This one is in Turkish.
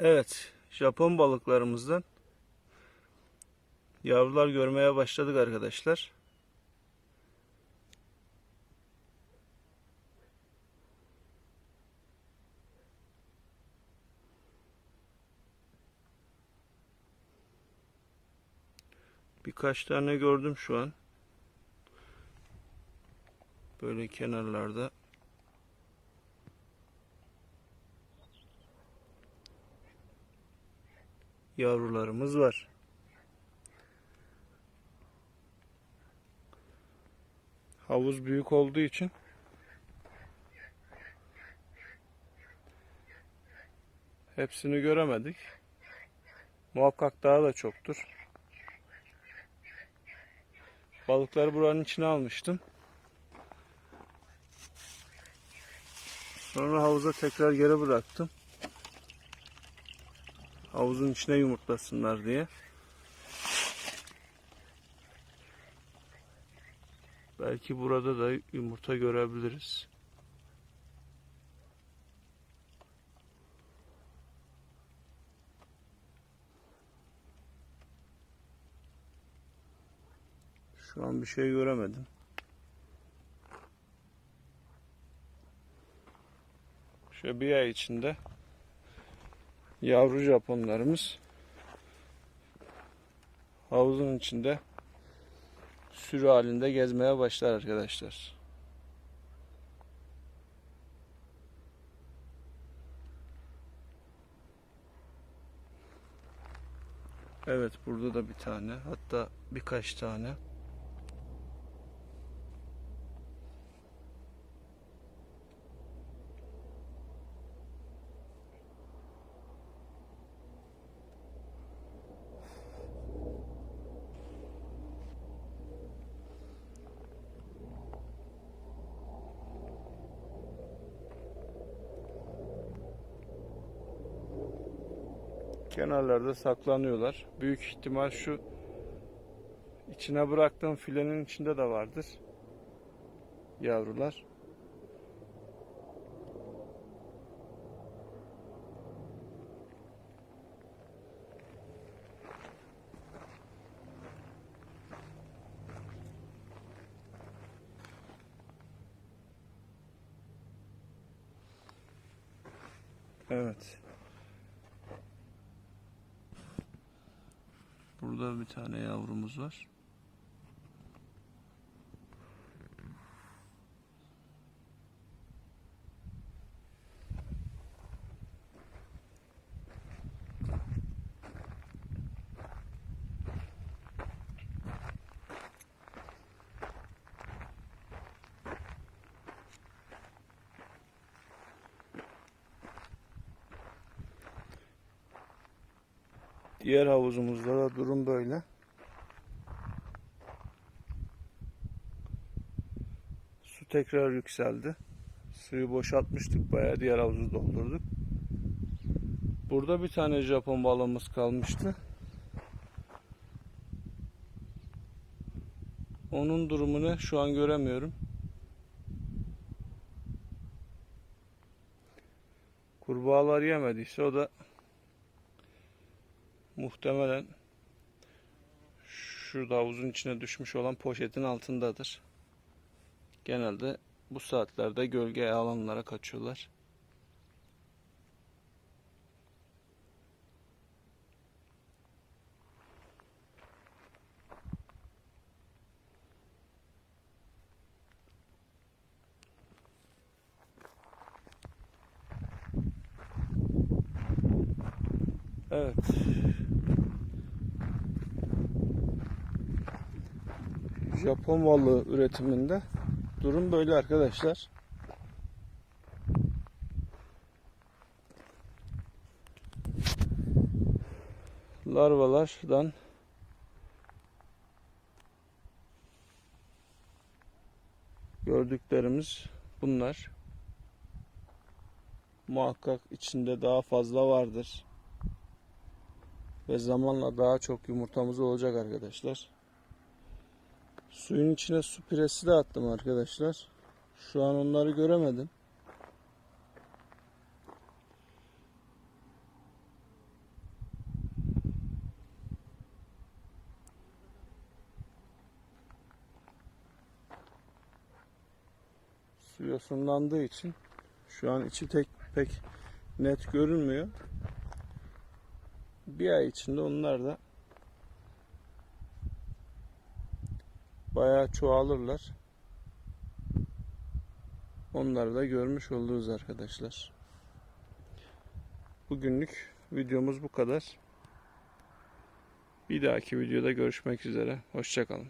Evet, Japon balıklarımızdan yavrular görmeye başladık arkadaşlar. Birkaç tane gördüm şu an. Böyle kenarlarda. Yavrularımız var. Havuz büyük olduğu için hepsini göremedik. Muhakkak daha da çoktur. Balıkları buranın içine almıştım. Sonra havuza tekrar geri bıraktım. Havuzun içine yumurtlasınlar diye. Belki burada da yumurta görebiliriz. Şu an bir şey göremedim. Şöyle bir ay içinde yavru Japonlarımız havuzun içinde sürü halinde gezmeye başlar arkadaşlar. Evet burada da bir tane hatta birkaç tane. Kenarlarda saklanıyorlar. Büyük ihtimal şu içine bıraktığım filenin içinde de vardır. Yavrular. Evet. Burada bir tane yavrumuz var. Diğer havuzumuzda da durum böyle. Su tekrar yükseldi. Suyu boşaltmıştık bayağı. Diğer havuzu doldurduk. Burada bir tane Japon balığımız kalmıştı. Onun durumunu şu an göremiyorum. Kurbağalar yemediyse o da muhtemelen şurada havuzun içine düşmüş olan poşetin altındadır. Genelde bu saatlerde gölge alanlara kaçıyorlar. Evet. Japon balığı üretiminde durum böyle arkadaşlar. Larvalardan gördüklerimiz bunlar. Muhakkak içinde daha fazla vardır. Ve zamanla daha çok yumurtamız olacak arkadaşlar. Suyun içine su piresi de attım arkadaşlar. Şu an onları göremedim. Su yosunlandığı için şu an içi tek pek net görünmüyor. Bir ay içinde onlar da bayağı çoğalırlar. Onları da görmüş oluruz arkadaşlar. Bugünlük videomuz bu kadar. Bir dahaki videoda görüşmek üzere. Hoşçakalın.